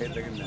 తగ్గిందా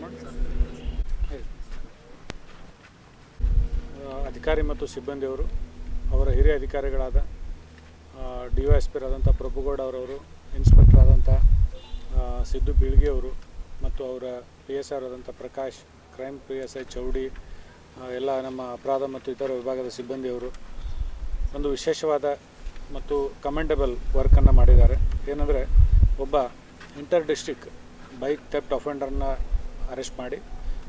ಮಾಡಿ ಹೇಳಿ. ಆ, ಅಧಿಕಾರಿ ಮತ್ತು ಸಿಬ್ಬಂದಿಯವರು ಅವರ ಹಿರಿಯ ಅಧಿಕಾರಿಗಳಾದ ಡಿ ವೈ ಎಸ್ ಪಿ ಆದಂಥ ಪ್ರಭುಗೌಡ ಅವರವರು ಇನ್ಸ್ಪೆಕ್ಟರ್ ಆದಂಥ ಸಿದ್ದು ಬೀಳ್ಗೆಯವರು ಮತ್ತು ಅವರ ಪಿ ಎಸ್ ಆರ್ ಆದಂಥ Prakash crime P S I Chowdi ಎಲ್ಲ ನಮ್ಮ ಅಪರಾಧ ಮತ್ತು ಇತರ ವಿಭಾಗದ ಸಿಬ್ಬಂದಿಯವರು ಒಂದು ವಿಶೇಷವಾದ ಮತ್ತು ಕಮೆಂಡಬಲ್ ವರ್ಕನ್ನು ಮಾಡಿದ್ದಾರೆ. ಏನಂದರೆ, ಒಬ್ಬ ಇಂಟರ್ ಡಿಸ್ಟಿಕ್ ಬೈಕ್ ಥೆಫ್ಟ್ ಅಫೆಂಡರ್ನ ಅರೆಸ್ಟ್ ಮಾಡಿ,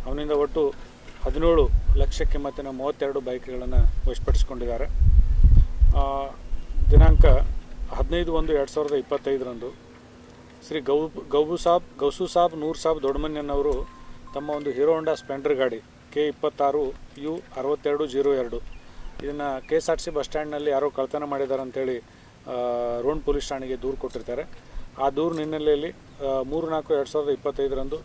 ಅವನಿಂದ ಒಟ್ಟು ಹದಿನೇಳು ಲಕ್ಷಕ್ಕೆ ಕಿಮ್ಮತ್ತಿನ ಮೂವತ್ತೆರಡು ಬೈಕ್ಗಳನ್ನು ವಶಪಡಿಸಿಕೊಂಡಿದ್ದಾರೆ. ದಿನಾಂಕ ಹದಿನೈದು ಒಂದು ಎರಡು ಸಾವಿರದ ಇಪ್ಪತ್ತೈದರಂದು ಶ್ರೀ ಗೌ ಗೌಬು ಸಾಬ್, ಗೌಸು ಸಾಬ್, ನೂರ್ ಸಾಬ್ ದೊಡ್ಡಮನ್ಯನವರು ತಮ್ಮ ಒಂದು ಹೀರೋ ಹೊಂಡಾ ಸ್ಪ್ಲೆಂಡರ್ ಗಾಡಿ ಕೆ ಇಪ್ಪತ್ತಾರು, ಯು ಅರವತ್ತೆರಡು, ಜೀರೋ ಎರಡು. ಇದನ್ನು K S R C bus ಸ್ಟ್ಯಾಂಡ್ನಲ್ಲಿ ಯಾರೋ ಕಳ್ತನ ಮಾಡಿದ್ದಾರೆ ಅಂತೇಳಿ ರೋಣ್ ಪೊಲೀಸ್ ಠಾಣೆಗೆ ದೂರು ಕೊಟ್ಟಿರ್ತಾರೆ. ಆ ದೂರು ಹಿನ್ನೆಲೆಯಲ್ಲಿ ಮೂರು ನಾಲ್ಕು ಎರಡು ಸಾವಿರದ ಇಪ್ಪತ್ತೈದರಂದು,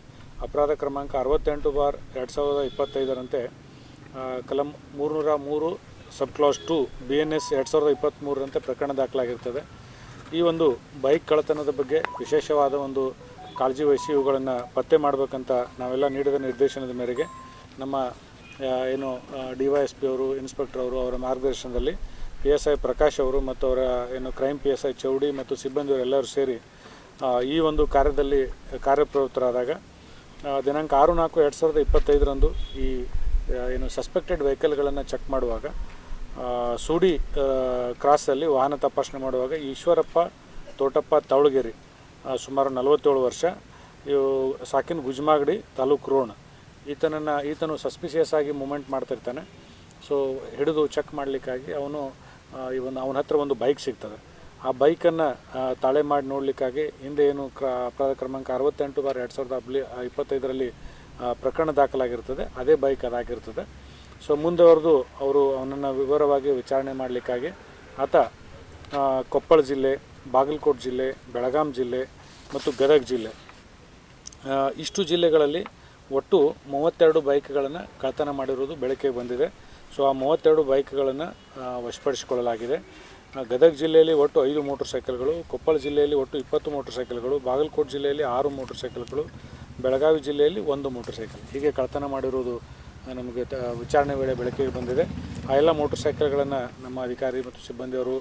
ಅಪರಾಧ ಕ್ರಮಾಂಕ ಅರವತ್ತೆಂಟು ಬಾರ್ ಎರಡು ಸಾವಿರದ ಇಪ್ಪತ್ತೈದರಂತೆ ಕಲಂ ಮೂರುನೂರ ಮೂರು, sub clause two B N S ಎರಡು ಸಾವಿರದ ಇಪ್ಪತ್ತ್ಮೂರರಂತೆ ಪ್ರಕರಣ ದಾಖಲಾಗಿರ್ತದೆ. ಈ ಒಂದು ಬೈಕ್ ಕಳ್ಳತನದ ಬಗ್ಗೆ ವಿಶೇಷವಾದ ಒಂದು ಕಾಳಜಿ ವಹಿಸಿ ಇವುಗಳನ್ನು ಪತ್ತೆ ಮಾಡಬೇಕಂತ ನಾವೆಲ್ಲ ನೀಡಿದ ನಿರ್ದೇಶನದ ಮೇರೆಗೆ ನಮ್ಮ ಏನು ಡಿ ವೈ ಎಸ್ ಪಿ ಅವರು, ಇನ್ಸ್ಪೆಕ್ಟರ್ ಅವರು ಅವರ ಮಾರ್ಗದರ್ಶನದಲ್ಲಿ ಪಿ ಎಸ್ ಐ ಪ್ರಕಾಶ್ ಅವರು ಮತ್ತು ಅವರ, ಏನು, crime P S I Chowdi ಮತ್ತು ಸಿಬ್ಬಂದಿಯವರೆಲ್ಲರೂ ಸೇರಿ ಈ ಒಂದು ಕಾರ್ಯದಲ್ಲಿ ಕಾರ್ಯಪ್ರವೃತ್ತರಾದಾಗ ದಿನಾಂಕ ಆರು ನಾಲ್ಕು ಎರಡು ಸಾವಿರದ ಇಪ್ಪತ್ತೈದರಂದು ಈ ಏನು ಸಸ್ಪೆಕ್ಟೆಡ್ ವೆಹಿಕಲ್ಗಳನ್ನು ಚೆಕ್ ಮಾಡುವಾಗ ಸೂಡಿ ಕ್ರಾಸಲ್ಲಿ ವಾಹನ ತಪಾಸಣೆ ಮಾಡುವಾಗ ಈಶ್ವರಪ್ಪ, ತೋಟಪ್ಪ ತವಳಗೇರಿ ಸುಮಾರು ನಲವತ್ತೇಳು ವರ್ಷ, ಇವು, ಸಾಕಿನ ಗುಜ್ಮಾಗಡಿ ತಾಲೂಕು ರೋಣ. ಈತನನ್ನು, ಈತನು ಸಸ್ಪಿಷಿಯಸ್ ಆಗಿ ಮೂಮೆಂಟ್ ಮಾಡ್ತಿರ್ತಾನೆ. ಸೊ ಹಿಡಿದು ಚೆಕ್ ಮಾಡಲಿಕ್ಕಾಗಿ ಅವನು ಈ ಒಂದು, ಅವನ ಹತ್ರ ಒಂದು ಬೈಕ್ ಸಿಗ್ತದೆ. ಆ ಬೈಕನ್ನು ತಾಳೆ ಮಾಡಿ ನೋಡಲಿಕ್ಕಾಗಿ ಹಿಂದೆ ಏನು ಕ್ರ, ಅಪರಾಧ ಕ್ರಮಾಂಕ ಅರವತ್ತೆಂಟು ಬಾರ್ ಎರಡು ಸಾವಿರದ ಹಬ್ಲಿ ಇಪ್ಪತ್ತೈದರಲ್ಲಿ ಪ್ರಕರಣ ದಾಖಲಾಗಿರ್ತದೆ. ಅದೇ ಬೈಕ್ ಅದಾಗಿರ್ತದೆ ಸೊ ಮುಂದುವರೆದು ಅವರು ಅವನನ್ನು ವಿವರವಾಗಿ ವಿಚಾರಣೆ ಮಾಡಲಿಕ್ಕಾಗಿ ಆತ ಕೊಪ್ಪಳ ಜಿಲ್ಲೆ, ಬಾಗಲಕೋಟೆ ಜಿಲ್ಲೆ, ಬೆಳಗಾಂ ಜಿಲ್ಲೆ ಮತ್ತು ಗದಗ ಜಿಲ್ಲೆ. ಇಷ್ಟು ಜಿಲ್ಲೆಗಳಲ್ಲಿ ಒಟ್ಟು ಮೂವತ್ತೆರಡು ಬೈಕ್ಗಳನ್ನು ಕಳ್ತನ ಮಾಡಿರುವುದು ಬೆಳಕಿಗೆ ಬಂದಿದೆ. ಸೊ ಆ ಮೂವತ್ತೆರಡು ಬೈಕ್ಗಳನ್ನು ವಶಪಡಿಸಿಕೊಳ್ಳಲಾಗಿದೆ. ಗದಗ ಜಿಲ್ಲೆಯಲ್ಲಿ ಒಟ್ಟು ಐದು ಮೋಟರ್ ಸೈಕಲ್ಗಳು, ಕೊಪ್ಪಳ ಜಿಲ್ಲೆಯಲ್ಲಿ ಒಟ್ಟು ಇಪ್ಪತ್ತು ಮೋಟರ್ ಸೈಕಲ್ಗಳು, ಬಾಗಲಕೋಟೆ ಜಿಲ್ಲೆಯಲ್ಲಿ ಆರು ಮೋಟರ್ ಸೈಕಲ್ಗಳು, ಬೆಳಗಾವಿ ಜಿಲ್ಲೆಯಲ್ಲಿ ಒಂದು ಮೋಟರ್ ಸೈಕಲ್. ಹೀಗೆ ಕಳ್ತನ ಮಾಡಿರುವುದು ನಮಗೆ ವಿಚಾರಣೆ ವೇಳೆ ಬೆಳಕಿಗೆ ಬಂದಿದೆ. ಆ ಎಲ್ಲ ಮೋಟರ್ ಸೈಕಲ್ಗಳನ್ನು ನಮ್ಮ ಅಧಿಕಾರಿ ಮತ್ತು ಸಿಬ್ಬಂದಿಯವರು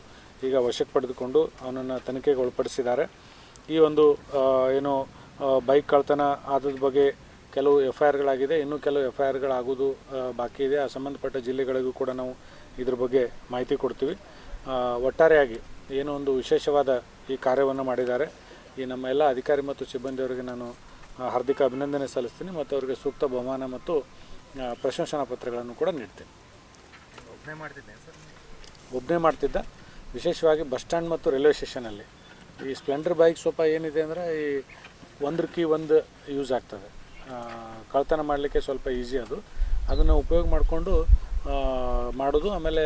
ಈಗ ವಶಕ್ಕೆ ಪಡೆದುಕೊಂಡು ಅವನನ್ನು ತನಿಖೆಗೆ ಒಳಪಡಿಸಿದ್ದಾರೆ. ಈ ಒಂದು ಏನು ಬೈಕ್ ಕಳ್ತನ ಆದದ ಬಗ್ಗೆ ಕೆಲವು ಎಫ್ ಐ ಆರ್ಗಳಾಗಿದೆ ಇನ್ನೂ ಕೆಲವು ಎಫ್ ಐ ಆರ್ಗಳಾಗೋದು ಬಾಕಿ ಇದೆ. ಆ ಸಂಬಂಧಪಟ್ಟ ಜಿಲ್ಲೆಗಳಿಗೂ ಕೂಡ ನಾವು ಇದ್ರ ಬಗ್ಗೆ ಮಾಹಿತಿ ಕೊಡ್ತೀವಿ. ಒಟ್ಟಾರೆಯಾಗಿ ಏನೋ ಒಂದು ವಿಶೇಷವಾದ ಈ ಕಾರ್ಯವನ್ನು ಮಾಡಿದ್ದಾರೆ. ಈ ನಮ್ಮ ಎಲ್ಲ ಅಧಿಕಾರಿ ಮತ್ತು ಸಿಬ್ಬಂದಿಯವರಿಗೆ ನಾನು ಹಾರ್ದಿಕ ಅಭಿನಂದನೆ ಸಲ್ಲಿಸ್ತೀನಿ ಮತ್ತು ಅವರಿಗೆ ಸೂಕ್ತ ಬಹುಮಾನ ಮತ್ತು ಪ್ರಶಂಸನಾ ಪತ್ರಗಳನ್ನು ಕೂಡ ನೀಡ್ತೀನಿ. ಒಬ್ಬನೇ ಮಾಡ್ತಿದ್ದೆ ಸರ್? ಒಬ್ಬನೇ ಮಾಡ್ತಿದ್ದ. ವಿಶೇಷವಾಗಿ ಬಸ್ ಸ್ಟ್ಯಾಂಡ್ ಮತ್ತು ರೈಲ್ವೆ ಸ್ಟೇಷನಲ್ಲಿ ಈ ಸ್ಪ್ಲೆಂಡರ್ ಬೈಕ್ ಸ್ವಲ್ಪ ಏನಿದೆ ಅಂದರೆ ಈ ಒಂದ್ರ ಕೀ ಒಂದು ಯೂಸ್ ಆಗ್ತದೆ. ಕಳ್ತನ ಮಾಡಲಿಕ್ಕೆ ಸ್ವಲ್ಪ ಈಸಿ ಅದು. ಅದನ್ನು ಉಪಯೋಗ ಮಾಡಿಕೊಂಡು ಮಾಡೋದು ಆಮೇಲೆ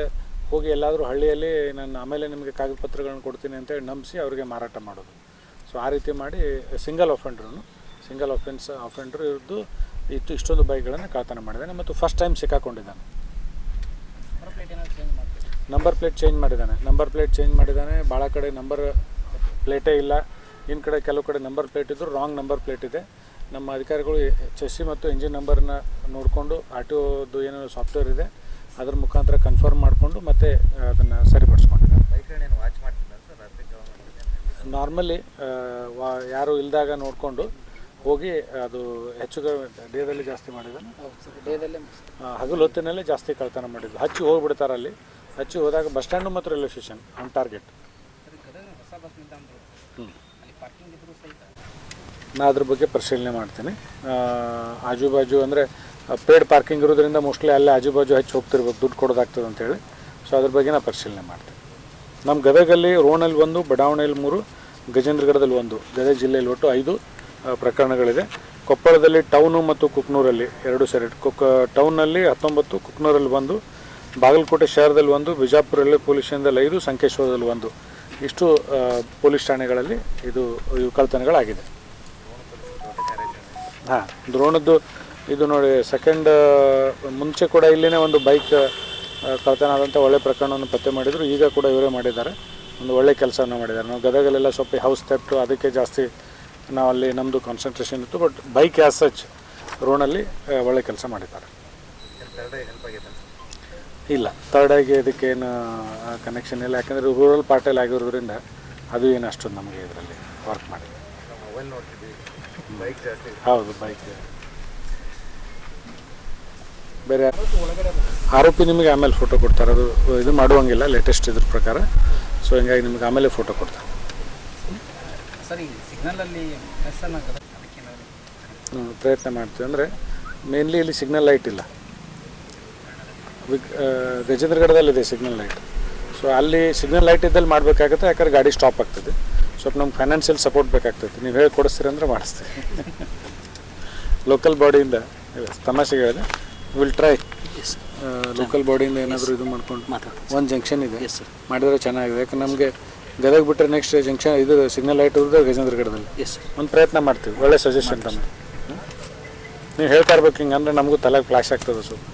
ಹೋಗಿ ಎಲ್ಲಾದರೂ ಹಳ್ಳಿಯಲ್ಲಿ ನಾನು ಆಮೇಲೆ ನಿಮಗೆ ಕಾಗದ ಪತ್ರಗಳನ್ನು ಕೊಡ್ತೀನಿ ಅಂತೇಳಿ ನಂಬಿಸಿ ಅವರಿಗೆ ಮಾರಾಟ ಮಾಡೋದು. ಸೊ ಆ ರೀತಿ ಮಾಡಿ single offender single offence offender ಇದ್ದು ಇತ್ತು ಇಷ್ಟೊಂದು ಬೈಕ್ಗಳನ್ನು ಕಳ್ತನ ಮಾಡಿದ್ದಾನೆ ಮತ್ತು ಫಸ್ಟ್ ಟೈಮ್ ಸಿಕ್ಕಾಕೊಂಡಿದ್ದಾನೆ. ನಂಬರ್ ಪ್ಲೇಟ್ ಚೇಂಜ್ ಮಾಡಿದ್ದಾನೆ. ನಂಬರ್ ಪ್ಲೇಟ್ ಚೇಂಜ್ ಮಾಡಿದ್ದಾನೆ. ಭಾಳ ಕಡೆ ನಂಬರ್ ಪ್ಲೇಟೇ ಇಲ್ಲ. ಇನ್ನು ಕಡೆ ಕೆಲವು ಕಡೆ ನಂಬರ್ ಪ್ಲೇಟ್ ಇದ್ದರೂ ರಾಂಗ್ ನಂಬರ್ ಪ್ಲೇಟ್ ಇದೆ. ನಮ್ಮ ಅಧಿಕಾರಿಗಳು ಚೆಸ್ಸಿ ಮತ್ತು ಇಂಜಿನ್ ನಂಬರ್ನ ನೋಡಿಕೊಂಡು ಆರ್ ಟಿ ಒದು ಏನೋ ಸಾಫ್ಟ್ವೇರ್ ಇದೆ ಅದ್ರ ಮುಖಾಂತರ ಕನ್ಫರ್ಮ್ ಮಾಡಿಕೊಂಡು ಮತ್ತೆ ಅದನ್ನು ಸರಿಪಡಿಸ್ಕೊಂಡಿದ್ದಾರೆ. ನಾರ್ಮಲಿ ವಾ ಯಾರು ಇಲ್ದಾಗ ನೋಡಿಕೊಂಡು ಹೋಗಿ ಅದು ಹೆಚ್ಚು ಡೇದಲ್ಲಿ ಜಾಸ್ತಿ ಮಾಡಿದ್ದಾನೆ. ಹಗಲು ಹೊತ್ತಿನಲ್ಲೇ ಜಾಸ್ತಿ ಕಳ್ತನ ಮಾಡಿದ್ದು. ಹಚ್ಚಿ ಹೋಗ್ಬಿಡ್ತಾರೆ ಅಲ್ಲಿ ಹಚ್ಚಿ ಹೋದಾಗ ಬಸ್ ಸ್ಟ್ಯಾಂಡು ಮತ್ತು ರೈಲ್ವೆ ಸ್ಟೇಷನ್ ಆನ್ ಟಾರ್ಗೆಟ್ ಹೊಸ ಬಸ್ ನಿಲ್ದಾಣಗಳು ಹ್ಮ್. ಅಲ್ಲಿ ಪಾರ್ಕಿಂಗ್ ಇದ್ರು ಸಹಿತ ನಾ ಅದ್ರ ಬಗ್ಗೆ ಪರಿಶೀಲನೆ ಮಾಡ್ತೀನಿ. ಆಜು ಬಾಜು ಅಂದರೆ ಪೇಡ್ ಪಾರ್ಕಿಂಗ್ ಇರೋದ್ರಿಂದ ಮೋಸ್ಟ್ಲಿ ಅಲ್ಲೇ ಆಜು ಬಾಜು ಹೆಚ್ಚು ಹೋಗ್ತಿರ್ಬೇಕು, ದುಡ್ಡು ಕೊಡೋದಾಗ್ತದೆ ಅಂತೇಳಿ ಸೊ ಅದ್ರ ಬಗ್ಗೆ ನಾ ಪರಿಶೀಲನೆ ಮಾಡ್ತೀನಿ. ನಮ್ಮ ಗದಗಲ್ಲಿ ರೋಣಲ್ಲಿ ಒಂದು ಬಡಾವಣೆಯಲ್ಲಿ ಮೂರು, ಗಜೇಂದ್ರಗಢದಲ್ಲಿ ಒಂದು, ಗದಗ ಜಿಲ್ಲೆಯಲ್ಲಿ ಒಟ್ಟು ಐದು ಪ್ರಕರಣಗಳಿದೆ. ಕೊಪ್ಪಳದಲ್ಲಿ ಟೌನು ಮತ್ತು ಕುಕ್ನೂರಲ್ಲಿ ಎರಡು ಸರಿ ಕುಕ್ ಟೌನಲ್ಲಿ ಹತ್ತೊಂಬತ್ತು, ಕುಕ್ನೂರಲ್ಲಿ ಒಂದು, ಬಾಗಲಕೋಟೆ ಶಹರದಲ್ಲಿ ಒಂದು ಬಿಜಾಪುರಲ್ಲಿ ಪೊಲೀಸ್ ಐದು, ಸಂಕೇಶ್ವರದಲ್ಲಿ ಒಂದು. ಇಷ್ಟು ಪೊಲೀಸ್ ಠಾಣೆಗಳಲ್ಲಿ ಇದು, ಇವು ಕಳ್ತನಗಳಾಗಿದೆ. ಹಾಂ ದ್ರೋಣದ್ದು ಇದು ನೋಡಿ ಸೆಕೆಂಡ್ ಮುಂಚೆ ಕೂಡ ಇಲ್ಲಿನೇ ಒಂದು ಬೈಕ್ ಕಳ್ತನ ಆದಂಥ ಒಳ್ಳೆ ಪ್ರಕರಣವನ್ನು ಪತ್ತೆ ಮಾಡಿದರು. ಈಗ ಕೂಡ ಇವರೇ ಮಾಡಿದ್ದಾರೆ. ಒಂದು ಒಳ್ಳೆ ಕೆಲಸವನ್ನು ಮಾಡಿದ್ದಾರೆ. ನಾವು ಗದಗಲೆಲ್ಲ ಸ್ವಲ್ಪ ಹೌಸ್ ತೆಪ್ಟು ಅದಕ್ಕೆ ಜಾಸ್ತಿ ನಾವು ಅಲ್ಲಿ ನಮ್ಮದು ಕಾನ್ಸಂಟ್ರೇಷನ್ ಇತ್ತು. ಬಟ್ ಬೈಕ್ ಆ್ಯಸ್ ಸಚ್ ರೋಣಲ್ಲಿ ಆ, ಒಳ್ಳೆ ಕೆಲಸ ಮಾಡಿದ್ದಾರೆ. ಇಲ್ಲ ಥರ್ಡ್ ಆಗಿ ಕನೆಕ್ಷನ್ ಇಲ್ಲ. ಯಾಕಂದರೆ ರೂರಲ್ ಪಾರ್ಟಲ್ಲಿ ಆಗಿರೋದ್ರಿಂದ ಅದು ಏನು ಅಷ್ಟೊಂದು ನಮಗೆ ಇದರಲ್ಲಿ ವರ್ಕ್ ಮಾಡಿದೆ ಬೈಕ್ ಜಾಸ್ತಿ ಹೌದು ಬೈಕ್ ಬೇರೆ ಆರೋಪಿ ನಿಮಗೆ ಆಮೇಲೆ ಫೋಟೋ ಕೊಡ್ತಾರೆ. ಅದು ಇದು ಮಾಡುವಂಗಿಲ್ಲ ಲೇಟೆಸ್ಟ್ ಇದ್ರ ಪ್ರಕಾರ. ಸೊ ಹಿಂಗಾಗಿ ನಿಮಗೆ ಆಮೇಲೆ ಫೋಟೋ ಕೊಡ್ತಾರೆ. ಪ್ರಯತ್ನ ಮಾಡ್ತೀವಿ. ಅಂದರೆ ಮೇನ್ಲಿ ಇಲ್ಲಿ ಸಿಗ್ನಲ್ ಲೈಟ್ ಇಲ್ಲ. ಗಜೇಂದ್ರಗಢದಲ್ಲಿದೆ ಸಿಗ್ನಲ್ ಲೈಟ್ ಸೊ ಅಲ್ಲಿ ಸಿಗ್ನಲ್ ಲೈಟ್ ಇದ್ದಲ್ಲಿ ಮಾಡಬೇಕಾಗುತ್ತೆ ಯಾಕಂದ್ರೆ ಗಾಡಿ ಸ್ಟಾಪ್ ಆಗ್ತದೆ. ಸ್ವಲ್ಪ ನಮ್ಗೆ ಫೈನಾನ್ಷಿಯಲ್ ಸಪೋರ್ಟ್ ಬೇಕಾಗ್ತೈತಿ. ನೀವು ಹೇಳಿ ಕೊಡಿಸ್ತೀರಿ ಅಂದ್ರೆ ಮಾಡಿಸ್ತೀರಿ ಲೋಕಲ್ ಬಾಡಿಯಿಂದ ತಮಾಷೆಗೆ ಹೇಳಿದೆ ವಿಲ್ ಟ್ರೈ ಲೋಕಲ್ ಬಾಡಿಯಿಂದ ಏನಾದರೂ ಇದು ಮಾಡ್ಕೊಂಡು ಒಂದು ಜಂಕ್ಷನ್ ಇದೆ. ಮಾಡಿದರೆ ಚೆನ್ನಾಗಿದೆ. ಯಾಕಂದ್ರೆ ನಮಗೆ ಗದಗ ಬಿಟ್ಟರೆ ನೆಕ್ಸ್ಟ್ ಜಂಕ್ಷನ್ ಇದು ಸಿಗ್ನಲ್ ಲೈಟ್ ಇರೋದು ಗಜೇಂದ್ರಗಢದಲ್ಲಿ ಒಂದು ಪ್ರಯತ್ನ ಮಾಡ್ತೀವಿ. ಒಳ್ಳೆ ಸಜೆಷನ್ ತಮ್ಮ ನೀವು ಹೇಳ್ತಾ ಇರ್ಬೇಕು ಹಿಂಗೆ ಅಂದರೆ ನಮಗೂ ತಲೆಗೆ ಫ್ಲಾಶ್ ಆಗ್ತದೆ ಸ್ವಲ್ಪ.